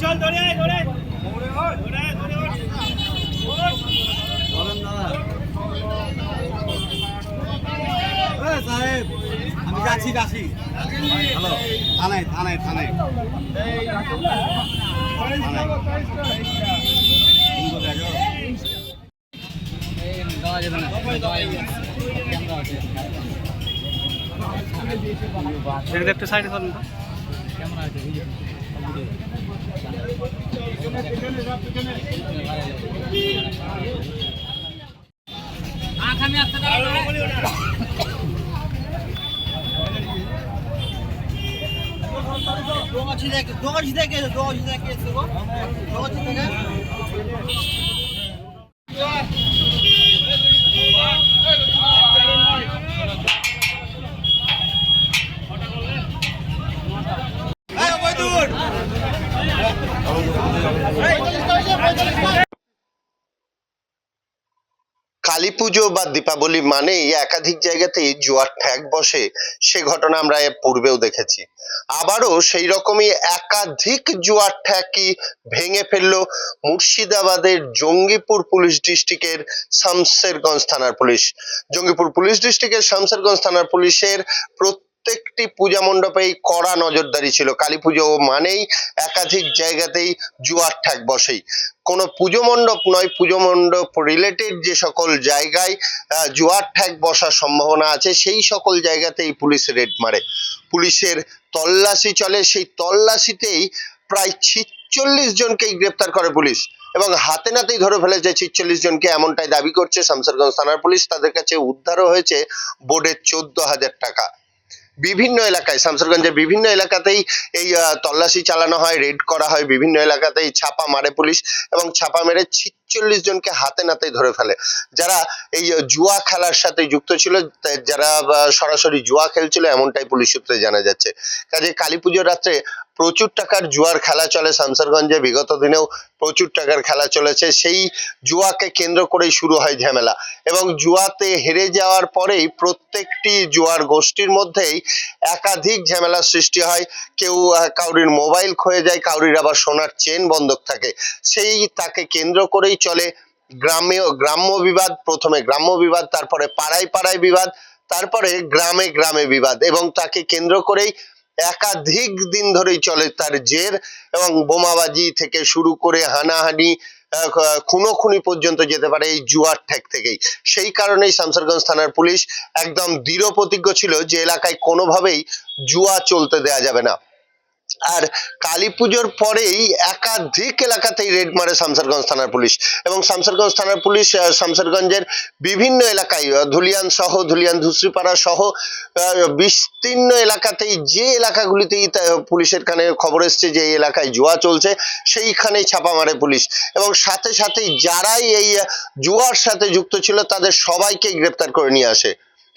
চল ধরে আয় ধরে ধরে আয় ধরে আয় সাহেব আমি যাচ্ছি কাশি হ্যালো থানায় থানায় থানায়। সেটা একটু সাইডে করুন তো। দোকান কালী পুজো বা দীপাবলি মানেই একাধিক জায়গাতেই জুয়ার ঠ্যাক বসে, সে ঘটনা আমরা পূর্বেও দেখেছি। আবারও সেই রকমই একাধিক জুয়ার ঠ্যাকই ভেঙে ফেলল মুর্শিদাবাদের জঙ্গিপুর পুলিশ ডিস্ট্রিক্টের শামসেরগঞ্জ থানার পুলিশ। জঙ্গিপুর পুলিশ ডিস্ট্রিক্টের শামসেরগঞ্জ থানার পুলিশের প্রত্যেকটি পূজা মণ্ডপেই কড়া নজরদারি ছিল। কালী পুজো মানেই একাধিক জায়গাতেই জুয়ার ঠ্যাক বসেই। কোনো পুজো মণ্ডপ নয়, পুজো মণ্ডপ রিলেটেড যে সকল জায়গায় জুয়ার ঠ্যাক বসার সম্ভাবনা আছে, সেই সকল জায়গাতেই পুলিশ রেড মারে। পুলিশের তল্লাশি চলে, সেই তল্লাশিতেই প্রায় ছিচল্লিশ জনকেই গ্রেপ্তার করে পুলিশ এবং হাতে নাতেই ধরে ফেলেছে ছিচল্লিশ জনকে। এমনটাই দাবি করছে শামসারগঞ্জ থানার পুলিশ। তাদের কাছে উদ্ধারও হয়েছে বোর্ডের চোদ্দ হাজার টাকা। বিভিন্ন এলাকায়, শামসুরগঞ্জের বিভিন্ন এলাকাতেই এই তল্লাশি চালানো হয় রেড করা হয়, বিভিন্ন এলাকাতেই ছাপা মারে পুলিশ এবং ছাপা মেরে ছিচল্লিশ জনকে হাতে নাতেই ধরে ফেলে। যারা এই জুয়া খেলার সাথে যুক্ত ছিল যারা সরাসরি জুয়া খেলছিল, এমনটাই পুলিশ সূত্রে জানা যাচ্ছে। কাজে কালী পুজোর রাত্রে প্রচুর টাকার জুয়ার খেলা চলে শামসারগঞ্জে। বিগত দিনেও প্রচুর টাকার খেলা চলেছে। সেই জুয়াকে কেন্দ্র করেই শুরু হয় ঝামেলা। এবং জুয়াতে হেরে যাওয়ার পরেই প্রত্যেকটি জুয়ার গোষ্ঠীর মধ্যেই একাধিক ঝামেলার সৃষ্টি হয়। কেউ কাউরির মোবাইল ক্ষয়ে যায়, কাউরির আবার সোনার চেন বন্ধক থাকে। সেই তাকে কেন্দ্র করেই চলে গ্রামে গ্রাম্য বিবাদ প্রথমে, গ্রাম্য বিবাদ, তারপরে পাড়ায় পাড়ায় বিবাদ, তারপরে গ্রামে গ্রামে বিবাদ এবং তাকে কেন্দ্র করেই একাধিক দিন ধরেই চলে তার জের এবং বোমাবাজি থেকে শুরু করে হানাহানি খুনোখুনি পর্যন্ত যেতে পারে এই জুয়ার ঠেক থেকেই। সেই কারণেই শামসারগঞ্জ থানার পুলিশ একদম দৃঢ় প্রতিজ্ঞ ছিল যে এলাকায় কোনোভাবেই জুয়া চলতে দেয়া যাবে না। আর কালী পুজোর পরেই একাধিক এলাকাতেই রেড মারে শামসারগঞ্জ থানার পুলিশ এবং শামসারগঞ্জ থানার পুলিশ শামসারগঞ্জের বিভিন্ন এলাকায় ধুলিয়ান সহ, ধুলিয়ান ধুসরিপাড়া সহ বিস্তীর্ণ এলাকাতেই যে এলাকাগুলিতেই পুলিশের কানে খবর এসছে যে এই এলাকায় জুয়া চলছে, সেইখানেই ছাপা মারে পুলিশ এবং সাথে সাথেই যারাই এই জুয়ার সাথে যুক্ত ছিল তাদের সবাইকে গ্রেপ্তার করে নিয়ে আসে।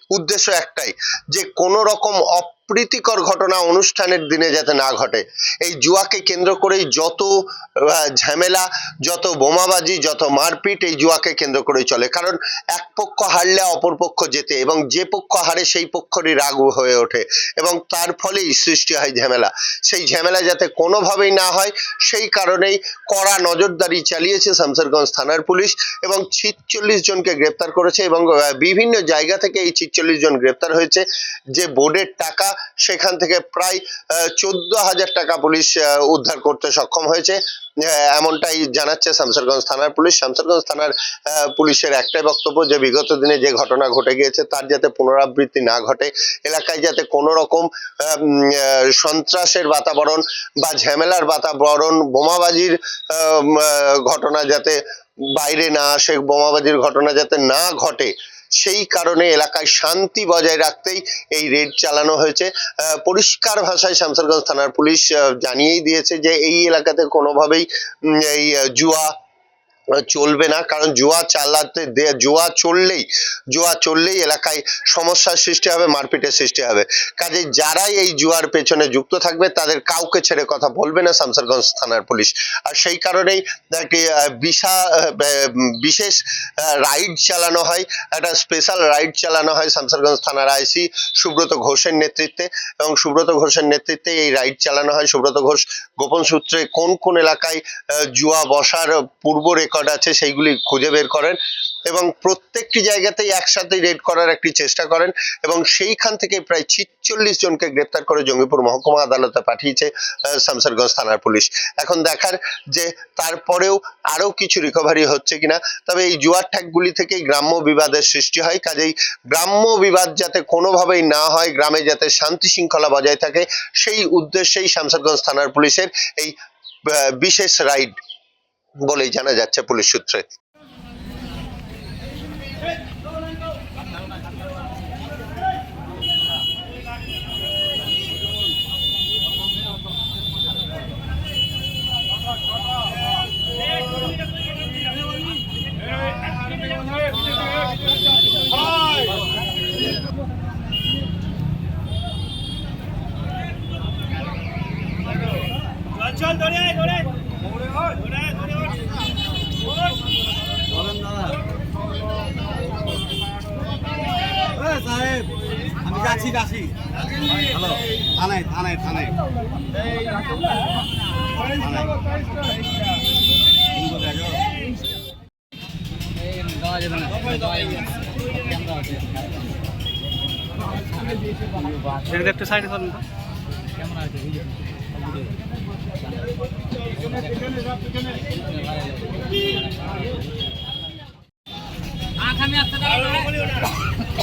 উদ্দেশ্য একটাই, যে কোনো রকম অপ্রীতিকর ঘটনা অনুষ্ঠানের দিনে যাতে না ঘটে। এই জুয়াকে কেন্দ্র করেই যত ঝামেলা, যত বোমাবাজি, যত মারপিট এই জুয়াকে কেন্দ্র করেই চলে। কারণ এক পক্ষ হারলে অপর পক্ষ জেতে এবং যে পক্ষ হারে সেই পক্ষরই রাগ হয়ে ওঠে এবং তার ফলেই সৃষ্টি হয় ঝামেলা। সেই ঝামেলা যাতে কোনোভাবেই না হয়, সেই কারণেই কড়া নজরদারি চালিয়েছে শামসারগঞ্জ থানার পুলিশ এবং ছিচল্লিশ জনকে গ্রেপ্তার করেছে এবং বিভিন্ন জায়গা থেকে এই ছিচল্লিশ জন গ্রেপ্তার হয়েছে। যে বোর্ডের টাকা সেখান থেকে প্রায় চোদ্দ হাজার টাকা পুলিশ উদ্ধার করতে সক্ষম হয়েছে। এমনটাই জানাচ্ছে শামসারগঞ্জ থানার পুলিশ। শামসারগঞ্জ থানার পুলিশের একটাই বক্তব্য যে, বিগত দিনে যে ঘটনা ঘটে গিয়েছে, তার যাতে পুনরাবৃত্তি না ঘটে, এলাকায় যাতে কোনো রকম সন্ত্রাসের বাতাবরণ বা ঝামেলার বাতাবরণ, বোমাবাজির ঘটনা যাতে বাইরে না আসে, বোমাবাজির ঘটনা যাতে না ঘটে সেই কারণে এলাকায় শান্তি বজায় রাখতেই এই রেড চালানো হয়েছে। পরিষ্কার ভাষায় শামসারগঞ্জ থানার পুলিশ জানিয়েই দিয়েছে যে এই এলাকাতে কোনোভাবেই এই জুয়া চলবে না, কারণ জুয়া চালাতে জুয়া চললেই জুয়া চললেই এলাকায় সমস্যার সৃষ্টি হবে, মারপিটের সৃষ্টি হবে। কাজে যারাই এই জুয়ার পেছনে যুক্ত থাকবে, তাদের কাউকে ছেড়ে কথা বলবে না শামসারগঞ্জ থানার পুলিশ। আর সেই কারণেই একটি বিশা বিশেষ রাইড চালানো হয়, একটা স্পেশাল রাইড চালানো হয় শামসারগঞ্জ থানার আইসি সুব্রত ঘোষের নেতৃত্বে। এবং সুব্রত ঘোষের নেতৃত্বে এই রাইড চালানো হয়। সুব্রত ঘোষ গোপন সূত্রে কোন কোন এলাকায় জুয়া বসার পূর্ব রেকর্ড আছে, সেইগুলি খুঁজে বের করেন এবং প্রত্যেকটি জায়গাতেই একসাথে রেড করার একটি চেষ্টা করেন এবং সেইখান থেকে প্রায় ছিচল্লিশ জনকে গ্রেপ্তার করে জঙ্গিপুর মহকুমা আদালতে পাঠিয়েছে শামসারগঞ্জ থানার পুলিশ। এখন দেখার যে তারপরেও আরও কিছু রিকভারি হচ্ছে কিনা, তবে এই জুয়ার ঠ্যাকগুলি থেকেই গ্রাম্য বিবাদের সৃষ্টি হয়। কাজেই গ্রাম্য বিবাদ যাতে কোনোভাবেই না হয়, গ্রামে যাতে শান্তি শৃঙ্খলা বজায় থাকে, সেই উদ্দেশ্যেই শামসারগঞ্জ থানার পুলিশের এই বিশেষ রাইড বলেই জানা যাচ্ছে পুলিশ সূত্রে। চল ধরে আয় ধরে আয় ধরে আয় বলেন দাদা এ সাহেব আমি যাচ্ছি যাচ্ছি হ্যালো থানায় থানায়। থানায়। একটু সাইডে করুন তো। কালী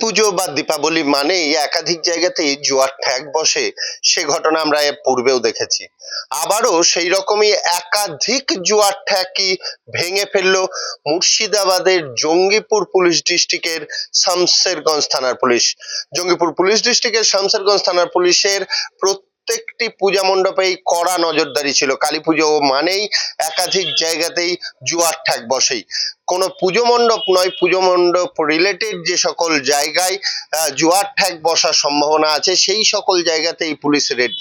পুজো বা দীপাবলি মানেই একাধিক জায়গাতেই জুয়ার ঠ্যাক বসে, সে ঘটনা আমরা পূর্বেও দেখেছি। আবারও সেই রকমই একাধিক জুয়ার ঠ্যাকই ভেঙে ফেলল মুর্শিদাবাদের জঙ্গিপুর পুলিশ ডিস্ট্রিক্টের শামসেরগঞ্জ থানার পুলিশ। জঙ্গিপুর পুলিশ ডিস্ট্রিক্টের শামসেরগঞ্জ থানার পুলিশের প্রত্যেকটি পূজা মণ্ডপেই কড়া নজরদারি ছিল। কালী পুজো মানেই একাধিক জায়গাতেই জুয়ার ঠাক বসেই। কোনো পুজো মণ্ডপ নয়, পুজো মণ্ডপ রিলেটেড যে সকল জায়গায় জুয়ার ঠ্যাক বসার সম্ভাবনা আছে, সেই সকল জায়গাতেই পুলিশ রেড